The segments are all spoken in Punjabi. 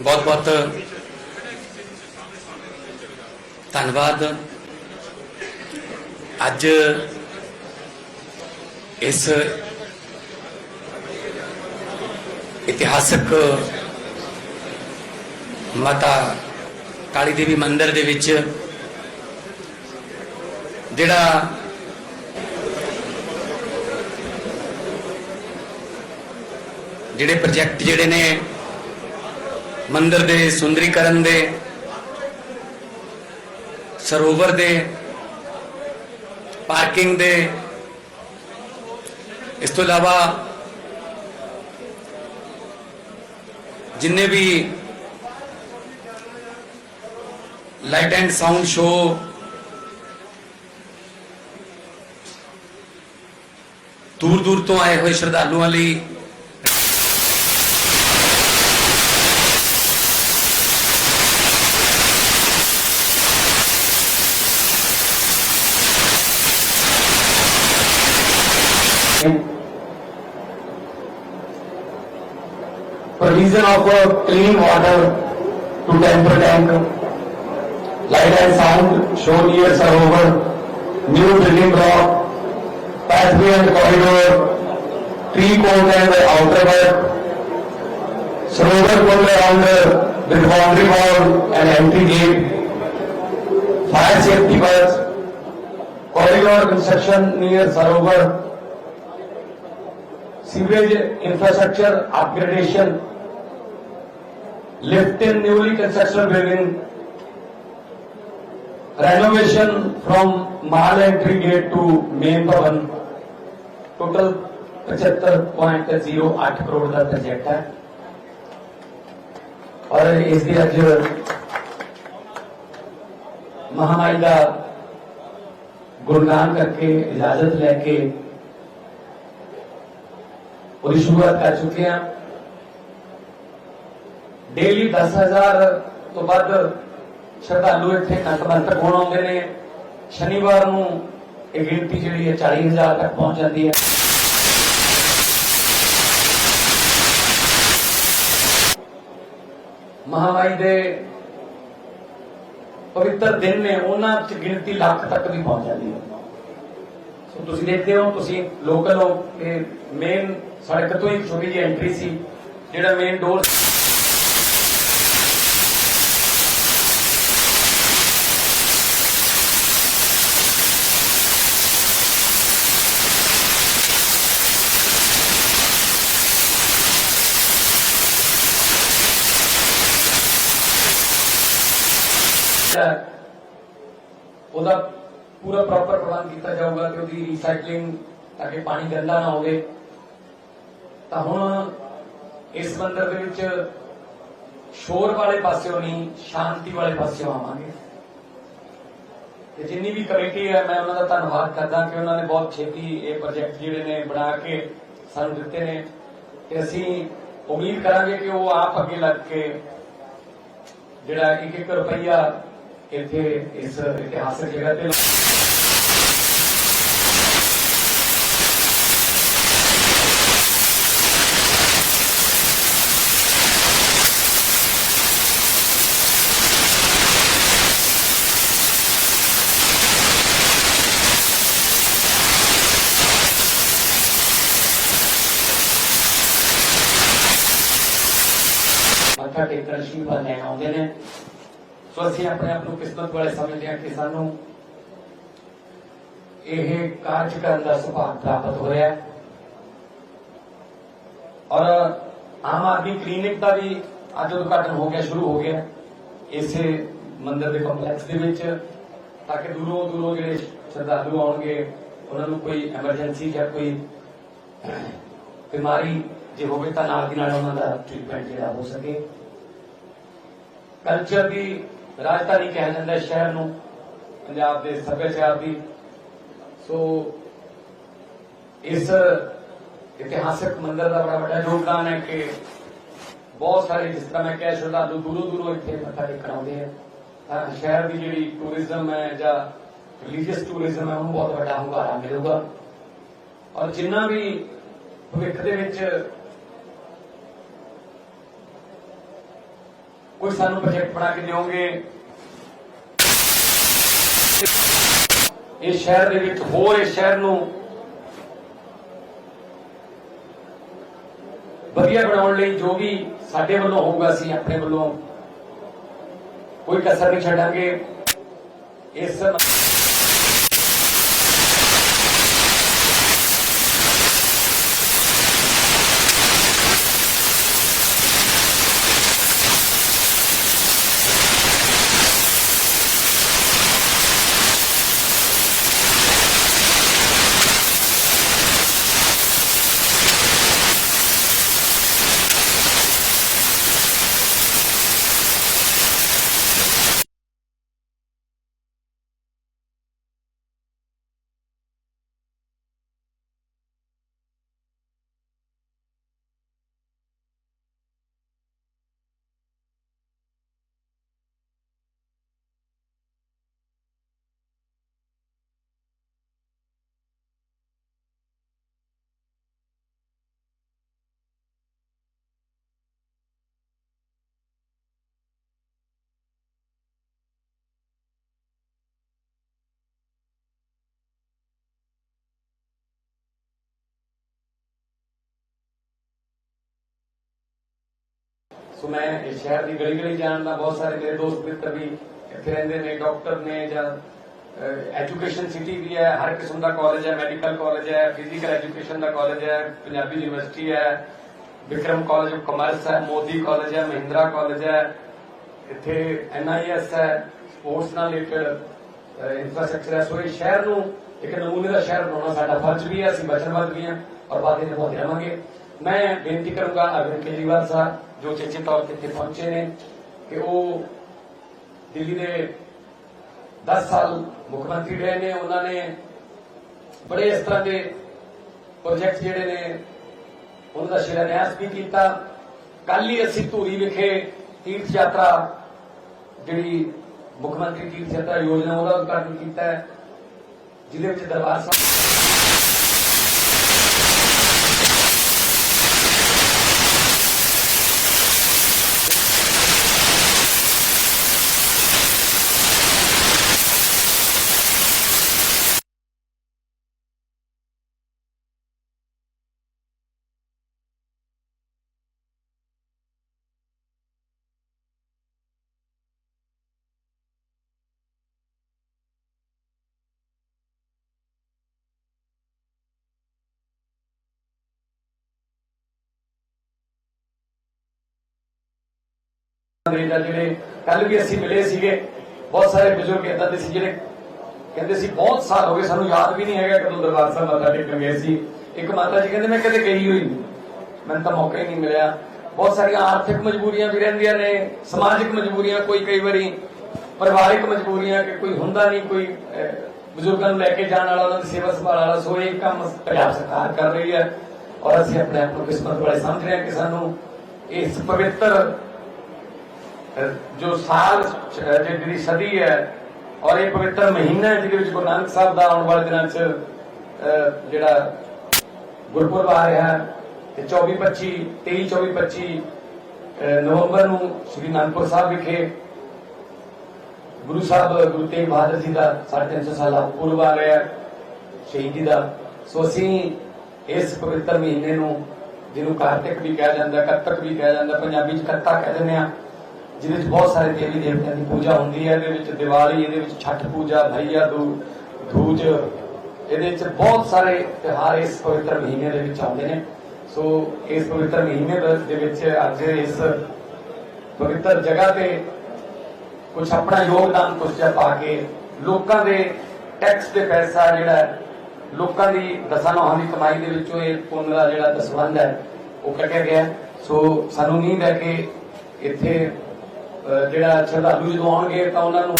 ਬਹੁਤ ਬਹੁਤ ਧੰਨਵਾਦ। ਅੱਜ ਇਸ ਇਤਿਹਾਸਕ ਮਾਤਾ ਕਾਲੀ ਦੇਵੀ ਮੰਦਿਰ ਦੇ ਵਿੱਚ ਜਿਹੜਾ ਜਿਹੜੇ ਪ੍ਰੋਜੈਕਟ ਜਿਹੜੇ ਨੇ ਮੰਦਿਰ ਦੇ, ਸੁੰਦਰੀਕਰਨ ਦੇ, ਸਰੋਵਰ ਦੇ, ਪਾਰਕਿੰਗ ਦੇ। ਇਸ ਤੋਂ ਇਲਾਵਾ ਜਿੰਨੇ ਵੀ ਲਾਈਟ ਐਂਡ ਸਾਊਂਡ ਸ਼ੋ ਦੂਰ ਦੂਰ ਤੋਂ ਆਏ ਹੋਏ ਸ਼ਰਧਾਲੂਆਂ ਲਈ provision of uh, clean water to temper tank, light and sound show near over, new drilling rock, pathway and corridor, tree coat and outer work, Sarovar put around uh, with boundary wall and empty gate, fire safety works, corridor construction near Sarovar, sewage infrastructure upgradation, lift in newly construction building, renovation from Mahal entry gate to main bhavan, total 75.08 crore the project ਹੈ ਔਰ ਇਸ ਦੀ ਅੱਜ ਮਹਾਮਾਰੀ ਦਾ ਗੁਣਗਾਨ ਕਰਕੇ ਇਜਾਜ਼ਤ ਲੈ ਕੇ ਉਹਦੀ ਸ਼ੁਰੂਆਤ ਕਰ ਚੁੱਕੇ ਹਾਂ। ਡੇਲੀ 10000 ਤੋਂ ਵੱਧ ਸ਼ਰਧਾਲੂ ਇੱਥੇ ਨਤਮੰਤਰ ਹੋਣ ਆਉਂਦੇ ਨੇ। ਸ਼ਨੀਵਾਰ ਨੂੰ ਇਹ ਗਿਣਤੀ ਜਿਹੜੀ ਹੈ 40000 ਤੱਕ ਪਹੁੰਚ ਜਾਂਦੀ ਹੈ। ਮਹਾਮਾਰੀ ਦੇ ਪਵਿੱਤਰ ਦਿਨ ਨੇ, ਉਹਨਾਂ ਚ ਗਿਣਤੀ ਲੱਖ ਤੱਕ ਵੀ ਪਹੁੰਚ ਜਾਂਦੀ ਹੈ। ਤੁਸੀਂ ਦੇਖਦੇ ਹੋ, ਤੁਸੀਂ ਲੋਕਲ ਹੋ ਕਿ ਮੇਨ ਸੜਕ ਤੋਂ ਹੀ ਛੋਟੀ ਜਿਹੀ ਐਂਟਰੀ ਸੀ, ਜਿਹੜਾ ਮੇਨ ਡੋਰ ਪੂਰਾ ਪ੍ਰੋਪਰ ਪ੍ਰਬੰਧ ਕੀਤਾ ਜਾਊਗਾ ਕਿ ਉਹਦੀ ਰੀਸਾਈਕਲਿੰਗ ਤਾਂ ਕਿ ਪਾਣੀ ਗੰਦਾ ਨਾ ਹੋਵੇ। ਤਾਂ ਹੁਣ ਇਸ ਮੰਦਰ ਦੇ ਵਿੱਚ ਸ਼ੋਰ ਵਾਲੇ ਪਾਸਿਓਂ ਨਹੀਂ, ਸ਼ਾਂਤੀ ਵਾਲੇ ਪਾਸਿਓਂ ਆਵਾਂਗੇ। ਤੇ ਜਿੰਨੀ ਵੀ ਕਮੇਟੀ ਹੈ, ਮੈਂ ਉਹਨਾਂ ਦਾ ਧੰਨਵਾਦ ਕਰਦਾ ਕਿ ਉਹਨਾਂ ਨੇ ਬਹੁਤ ਛੇਤੀ ਇਹ ਪ੍ਰੋਜੈਕਟ ਜਿਹੜੇ ਨੇ ਬਣਾ ਕੇ ਸਾਨੂੰ ਦਿੱਤੇ ਨੇ। ਤੇ ਅਸੀਂ ਉਮੀਦ ਕਰਾਂਗੇ ਕਿ ਉਹ ਆਪ ਅੱਗੇ ਲੱਗ ਕੇ ਜਿਹੜਾ ਇੱਕ ਇੱਕ ਰੁਪਈਆ ਇੱਥੇ ਇਸ ਇਤਿਹਾਸਕ ਜਗ੍ਹਾ ਤੇ ਮੱਥਾ ਟੇਕਣ ਸ਼ੀਵਾ ਲੈਣ ਆਉਂਦੇ ਨੇ। ਸੋ ਅਸੀਂ ਆਪਣੇ ਆਪ ਨੂੰ ਕਿਸਮਤ ਵਾਲੇ ਸਮਝਦੇ ਹਾਂ ਕਿ ਸਾਨੂੰ ਇਹ ਕਾਰਜ ਕਰਨ ਦਾ ਸੁਭਾਗ ਪ੍ਰਾਪਤ ਹੋਇਆ ਹੈ। ਔਰ ਆਮ ਆਦਮੀ ਕਲੀਨਿਕ ਦਾ ਵੀ ਅੱਜ ਉਦਘਾਟਨ ਹੋ ਗਿਆ, ਸ਼ੁਰੂ ਹੋ ਗਿਆ। ਇਸੇ ਮੰਦਿਰ ਦੇ ਕੰਪਲੈਕਸ ਦੇ ਵਿੱਚ, ਤਾਂ ਕਿ ਦੂਰੋਂ ਦੂਰੋਂ ਜਿਹੜੇ ਸ਼ਰਧਾਲੂ ਆਉਣਗੇ, ਉਹਨਾਂ ਨੂੰ ਕੋਈ ਐਮਰਜੈਂਸੀ ਜਾਂ ਕੋਈ ਬਿਮਾਰੀ ਜੇ ਹੋਵੇ ਤਾਂ ਨਾਲ ਦੀ ਨਾਲ ਉਹਨਾਂ ਦਾ ਟ੍ਰੀਟਮੈਂਟ ਜਿਹੜਾ ਹੋ ਸਕੇ। ਕਲਚਰ ਦੀ ਰਾਜਧਾਨੀ ਕਿਹਾ ਜਾਂਦਾ ਸ਼ਹਿਰ ਨੂੰ, ਪੰਜਾਬ ਦੇ ਸੱਭਿਆਚਾਰ ਦੀ। ਸੋ ਇਸ ਇਤਿਹਾਸਕ ਮੰਦਿਰ ਦਾ ਬੜਾ ਵੱਡਾ ਯੋਗਦਾਨ ਹੈ ਕਿ ਬਹੁਤ ਸਾਰੇ, ਜਿਸ ਤਰ੍ਹਾਂ ਮੈਂ ਕਹਿ ਸ਼ਰਧਾਲੂ ਦੂਰੋਂ ਦੂਰੋਂ ਇੱਥੇ ਮੱਥਾ ਟੇਕਣ ਆਉਂਦੇ ਆ, ਤਾਂ ਸ਼ਹਿਰ ਦੀ ਜਿਹੜੀ ਟੂਰਿਜ਼ਮ ਹੈ ਜਾਂ ਰਿਲੀਜੀਅਸ ਟੂਰਿਜ਼ਮ ਹੈ, ਉਹਨੂੰ ਬਹੁਤ ਵੱਡਾ ਹੁੰਗਾਰਾ ਮਿਲੂਗਾ। ਔਰ ਜਿੰਨਾ ਵੀ ਭਵਿੱਖ ਦੇ ਵਿੱਚ ਕੋਈ ਸਾਨੂੰ ਪ੍ਰੋਜੈਕਟ ਬਣਾ ਕੇ ਦਿਓਗੇ? ਇਸ ਸ਼ਹਿਰ ਦੇ ਵਿੱਚ ਹੋਰ ਇਸ ਸ਼ਹਿਰ ਨੂੰ ਵਧੀਆ ਬਣਾਉਣ ਲਈ ਜੋ ਵੀ ਸਾਡੇ ਵੱਲੋਂ ਹੋਊਗਾ, ਅਸੀਂ ਆਪਣੇ ਵੱਲੋਂ ਕੋਈ ਕਸਰ ਨਹੀਂ ਛੱਡਾਂਗੇ। ਇਸ ਸੋ ਮੈਂ ਇਸ ਸ਼ਹਿਰ ਦੀ ਗਲੀ ਗਲੀ ਜਾਣਦਾ ਬਹੁਤ ਸਾਰੇ ਮੇਰੇ ਦੋਸਤ ਮਿੱਤਰ ਵੀ ਇੱਥੇ ਰਹਿੰਦੇ ਨੇ ਡਾਕਟਰ ਨੇ ਜਾਂ ਐਜੂਕੇਸ਼ਨ ਸਿਟੀ ਵੀ ਹੈ, ਹਰ ਕਿਸਮ ਦਾ ਕਾਲਜ ਹੈ ਮੈਡੀਕਲ ਕਾਲਜ ਹੈ ਫਿਜ਼ੀਕਲ ਐਜੂਕੇਸ਼ਨ ਦਾ ਕਾਲਜ ਹੈ, ਪੰਜਾਬੀ ਯੂਨੀਵਰਸਿਟੀ ਹੈ, ਵਿਕਰਮ ਕਾਲਜ ਆਫ ਕਮਰਸ ਹੈ, ਮੋਦੀ ਕਾਲਜ ਹੈ, ਮਹਿੰਦਰਾ ਕਾਲਜ ਹੈ, ਇੱਥੇ ਐਨਆਈਐਸ ਹੈ ਸਪੋਰਟਸ ਨਾਲ ਰਿਲੇਟਡ ਇਨਫਰਾਸਟ੍ਰਕਚਰ ਹੈ। ਸੋ ਇਹ ਸ਼ਹਿਰ ਨੂੰ ਇੱਕ ਨਮੂਨੇ ਦਾ ਸ਼ਹਿਰ ਬਣਾਉਣਾ ਸਾਡਾ ਫਰਜ਼ ਵੀ ਹੈ, ਅਸੀਂ ਵਚਨਬੱਧ ਵੀ ਹਾਂ ਔਰ ਵਾਅਦੇ ਨਿਭਾਉਂਦੇ ਰਹਾਂਗੇ ਮੈਂ ਬੇਨਤੀ ਕਰੂੰਗਾ ਅਰਵਿੰਦ ਕੇਜਰੀਵਾਲ ਸਾਹਿਬ ਜੋ ਚੇਚੇ ਤੌਰ ਤੇ ਇੱਥੇ ਪਹੁੰਚੇ ਨੇ ਕਿ ਉਹ ਦਿੱਲੀ ਦੇ 10 ਸਾਲ ਮੁੱਖ ਮੰਤਰੀ ਰਹੇ ਨੇ। ਉਹਨਾਂ ਨੇ ਬੜੇ ਇਸ ਤਰ੍ਹਾਂ ਦੇ ਪ੍ਰੋਜੈਕਟ ਜਿਹੜੇ ਨੇ, ਉਹਨਾਂ ਦਾ ਸ਼ਿਲਾਨਿਆਸ ਵੀ ਕੀਤਾ। ਕੱਲ ਹੀ ਅਸੀਂ ਧੂਰੀ ਵਿਖੇ ਤੀਰਥ ਯਾਤਰਾ, ਜਿਹੜੀ ਮੁੱਖ ਮੰਤਰੀ ਤੀਰਥ ਯਾਤਰਾ ਯੋਜਨਾ ਉਹਦਾ ਉਦਘਾਟਨ ਕੀਤਾ ਜਿਹਦੇ ਵਿੱਚ ਦਰਬਾਰ ਸਾਹਿਬ ਅੰਗਰੇਜ਼ਾਂ ਜਿਹੜੇ ਕੱਲ ਵੀ ਅਸੀਂ ਮਿਲੇ ਸੀਗੇ, ਬਹੁਤ ਸਾਰੇ ਬਜ਼ੁਰਗ ਏਦਾਂ ਦੇ ਸੀ ਜਿਹੜੇ ਕਹਿੰਦੇ ਸੀ, ਬਹੁਤ ਸਾਲ ਹੋ ਗਏ, ਸਾਨੂੰ ਯਾਦ ਵੀ ਨਹੀਂ ਹੈਗਾ ਕਦੋਂ ਦਰਬਾਰ ਸਾਹਿਬ ਮੱਥਾ ਟੇਕਣ ਗਏ ਸੀ। ਇੱਕ ਮਾਤਾ ਜੀ ਕਹਿੰਦੇ, ਮੈਂ ਕਦੇ ਗਈ ਹੋਈ ਨਹੀਂ। ਮੈਨੂੰ ਤਾਂ ਮੌਕਾ ਹੀ ਨਹੀਂ ਮਿਲਿਆ। ਬਹੁਤ ਸਾਰੀਆਂ ਆਰਥਿਕ ਮਜਬੂਰੀਆਂ ਵੀ ਰਹਿੰਦੀਆਂ ਨੇ, ਸਮਾਜਿਕ ਮਜਬੂਰੀਆਂ ਕੋਈ ਕਈ ਵਾਰੀ, ਪਰਿਵਾਰਿਕ ਮਜਬੂਰੀਆਂ ਕਿ ਕੋਈ ਹੁੰਦਾ ਨਹੀਂ, ਕੋਈ ਬਜ਼ੁਰਗਾਂ ਨੂੰ ਲੈ ਕੇ ਜਾਣ ਵਾਲਾ, ਉਹਨਾਂ ਦੀ ਸੇਵਾ ਸੰਭਾਲ ਵਾਲਾ, ਸੋ ਇਹ ਕੰਮ ਪੰਜਾਬ ਸਰਕਾਰ ਕਰ ਰਹੀ ਹੈ। ਔਰ ਅਸੀਂ ਆਪਣੇ ਆਪ ਨੂੰ ਕਿਸਮਤ ਵਾਲੇ ਸਮਝ ਰਹੇ ਹਾਂ ਕਿ ਸਾਨੂੰ ਇਸ ਪਵਿੱਤਰ ਜੋ ਸਾਲ ਜਿਹੜੀ ਸਦੀ ਹੈ, ਔਰ ਇਹ ਪਵਿੱਤਰ ਮਹੀਨਾ ਹੈ, ਜਿਹਦੇ ਵਿੱਚ ਗੁਰੂ ਨਾਨਕ ਸਾਹਿਬ ਦਾ ਆਉਣ ਵਾਲੇ ਦਿਨਾਂ 'ਚ ਜਿਹੜਾ ਗੁਰਪੁਰਬ ਆ ਰਿਹਾ ਹੈ, ਤੇ 24 25 23 24 25 ਨਵੰਬਰ ਨੂੰ ਸ੍ਰੀ ਅਨੰਦਪੁਰ ਸਾਹਿਬ ਵਿਖੇ ਗੁਰੂ ਸਾਹਿਬ, ਗੁਰੂ ਤੇਗ ਬਹਾਦਰ ਜੀ ਦਾ 350 ਸਾਲਾ ਪੁਰਬ ਆ ਰਿਹਾ ਹੈ, ਸ਼ਹੀਦੀ ਦਾ। ਸੋ ਅਸੀਂ ਇਸ ਪਵਿੱਤਰ ਮਹੀਨੇ ਨੂੰ, ਜਿਹਨੂੰ ਕਾਰਤਿਕ ਵੀ ਕਿਹਾ ਜਾਂਦਾ, ਕੱਤਕ ਵੀ ਕਿਹਾ ਜਾਂਦਾ, ਪੰਜਾਬੀ ਚ ਕੱਤਾ ਕਹਿ ਦਿੰਦੇ ਆ ਜਿਹਦੇ ਵਿੱਚ ਬਹੁਤ ਸਾਰੇ ਦੇਵੀ ਦੇਵਤਿਆਂ ਦੀ ਪੂਜਾ ਹੁੰਦੀ ਹੈ, ਇਹਦੇ ਵਿੱਚ ਦੀਵਾਲੀ, ਇਹਦੇ ਵਿੱਚ ਛੱਠ ਪੂਜਾ ਭਈਆ ਦੂ, ਦੂਜ, ਇਹਦੇ ਵਿੱਚ ਬਹੁਤ ਸਾਰੇ ਤਿਉਹਾਰ ਇਸ ਪਵਿੱਤਰ ਮਹੀਨੇ ਦੇ ਵਿੱਚ ਆਉਂਦੇ ਨੇ। ਸੋ ਇਸ ਪਵਿੱਤਰ ਮਹੀਨੇ ਦੇ ਵਿੱਚ ਅੱਜ ਇਸ ਪਵਿੱਤਰ ਜਗ੍ਹਾ ਤੇ ਕੁਝ ਆਪਣਾ ਯੋਗਦਾਨ ਕੁਝ ਪਾ ਕੇ ਲੋਕਾਂ ਦੇ ਟੈਕਸ ਦੇ ਪੈਸਾ ਜਿਹੜਾ, ਲੋਕਾਂ ਦੀ ਦਸਾਂ ਨੌਹਾਂ ਦੀ ਕਮਾਈ ਦੇ ਵਿੱਚੋਂ ਇਹ ਪੁੰਨ ਦਾ ਜਿਹੜਾ ਦਸਵੰਧ ਹੈ, ਉਹ ਕੱਢਿਆ ਗਿਆ। ਸੋ ਸਾਨੂੰ ਉਮੀਦ ਹੈ ਕਿ ਇੱਥੇ ਜਿਹੜਾ ਸ਼ਰਧਾਲੂ ਜਦੋਂ ਆਉਣਗੇ ਤਾਂ ਉਹਨਾਂ ਨੂੰ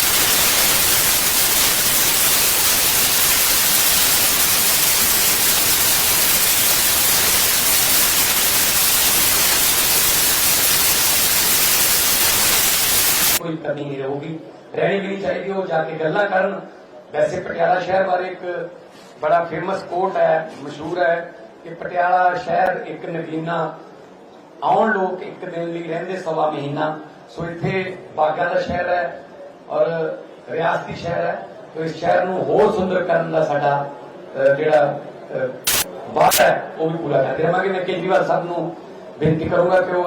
ਕੋਈ ਕਮੀ ਨਹੀਂ ਰਹੂਗੀ। ਰਹਿਣੀ ਵੀ ਨਹੀਂ ਚਾਹੀਦੀ, ਉਹ ਜਾ ਕੇ ਗੱਲਾਂ ਕਰਨ। ਵੈਸੇ ਪਟਿਆਲਾ ਸ਼ਹਿਰ ਬਾਰੇ ਇੱਕ ਬੜਾ ਫੇਮਸ ਕੋਟ ਹੈ, ਮਸ਼ਹੂਰ ਹੈ ਕਿ ਪਟਿਆਲਾ ਸ਼ਹਿਰ ਇੱਕ ਨਗੀਨਾ ਆਉਣ ਲੋਕ ਇੱਕ ਦਿਨ ਲਈ ਰਹਿੰਦੇ ਸਵਾ ਮਹੀਨਾ। ਸੋ ਇੱਥੇ ਬਾਗਾਂ ਦਾ ਸ਼ਹਿਰ ਹੈ ਔਰ ਰਿਆਸਤੀ ਸ਼ਹਿਰ ਹੈ ਤੋ ਇਸ ਸ਼ਹਿਰ ਨੂੰ ਹੋਰ ਸੁੰਦਰ ਕਰਨ ਦਾ ਸਾਡਾ ਅ, ਜਿਹੜਾ ਅ, ਵਾਅਦਾ ਹੈ ਉਹ ਵੀ ਪੂਰਾ ਕਰਦੇ ਰਹਾਂਗੇ ਮੈਂ ਕੇਜਰੀਵਾਲ ਸਾਹਿਬ ਨੂੰ ਬੇਨਤੀ ਕਰੂੰਗਾ ਕਿ ਉਹ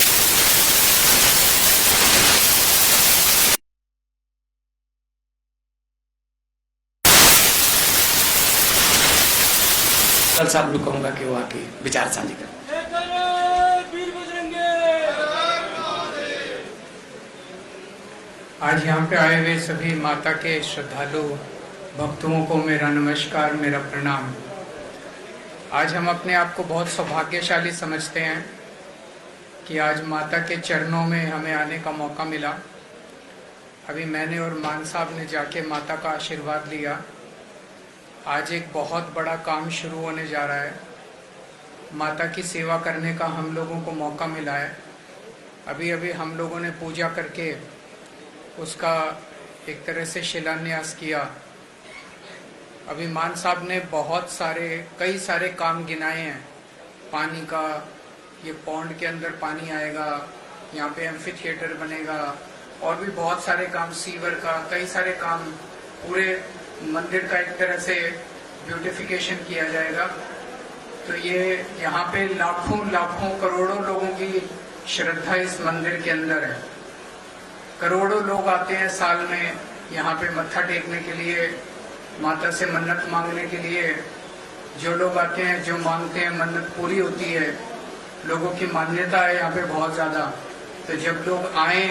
कल साहब को कहूंगा कि वो आके विचार साझी करें आज यहाँ पे आए हुए सभी माता के श्रद्धालु, भक्तों को मेरा नमस्कार, मेरा प्रणाम। आज हम अपने आप को बहुत सौभाग्यशाली समझते हैं कि आज माता के चरणों में हमें आने का मौका मिला। अभी मैंने और मान साहब ने जाके माता का आशीर्वाद लिया। आज एक बहुत बड़ा काम शुरू होने जा रहा है। माता की सेवा करने का हम लोगों को मौका मिला है। अभी अभी हम लोगों ने पूजा करके उसका एक तरह से शिलान्यास किया। अभी मान साहब ने बहुत सारे, कई सारे काम गिनाए हैं। पानी का, ये पौंड के अंदर पानी आएगा, यहाँ पे एम्फी थिएटर बनेगा, और भी बहुत सारे काम सीवर का, कई सारे काम, पूरे मंदिर का एक तरह से ब्यूटिफिकेशन किया जाएगा। तो ये यहाँ पे लाखों लाखों करोड़ों लोगों की श्रद्धा इस मंदिर के अंदर है। करोड़ों लोग आते हैं साल में यहाँ पे मत्था टेकने के लिए, माता से मन्नत मांगने के लिए। जो लोग आते हैं, जो मांगते हैं, मन्नत पूरी होती है। लोगों की मान्यता है यहाँ पे बहुत ज़्यादा। तो जब लोग आए,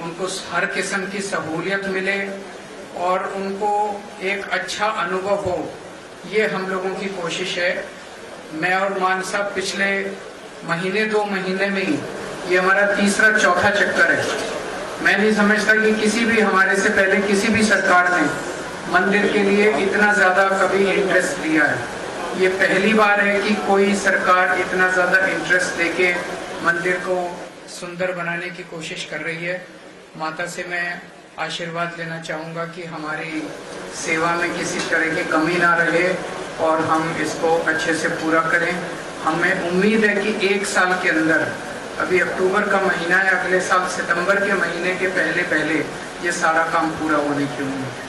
उनको हर किस्म की सहूलियत मिले और उनको एक अच्छा अनुभव हो, ये हम लोगों की कोशिश है। मैं और मान साहब पिछले महीने, दो महीने में ही, ये हमारा तीसरा चौथा चक्कर है। मैं नहीं समझता कि किसी भी, हमारे से पहले किसी भी सरकार ने मंदिर के लिए इतना ज़्यादा कभी इंटरेस्ट लिया है। ये पहली बार है कि कोई सरकार इतना ज़्यादा इंटरेस्ट लेके मंदिर को सुंदर बनाने की कोशिश कर रही है। माता से मैं आशीर्वाद लेना चाहूँगा कि हमारी सेवा में किसी तरह की कमी ना रहे और हम इसको अच्छे से पूरा करें। हमें उम्मीद है कि एक साल के अंदर अभी अक्टूबर का महीना है अगले साल सितंबर के महीने के पहले पहले ये सारा काम पूरा होने की उम्मीद है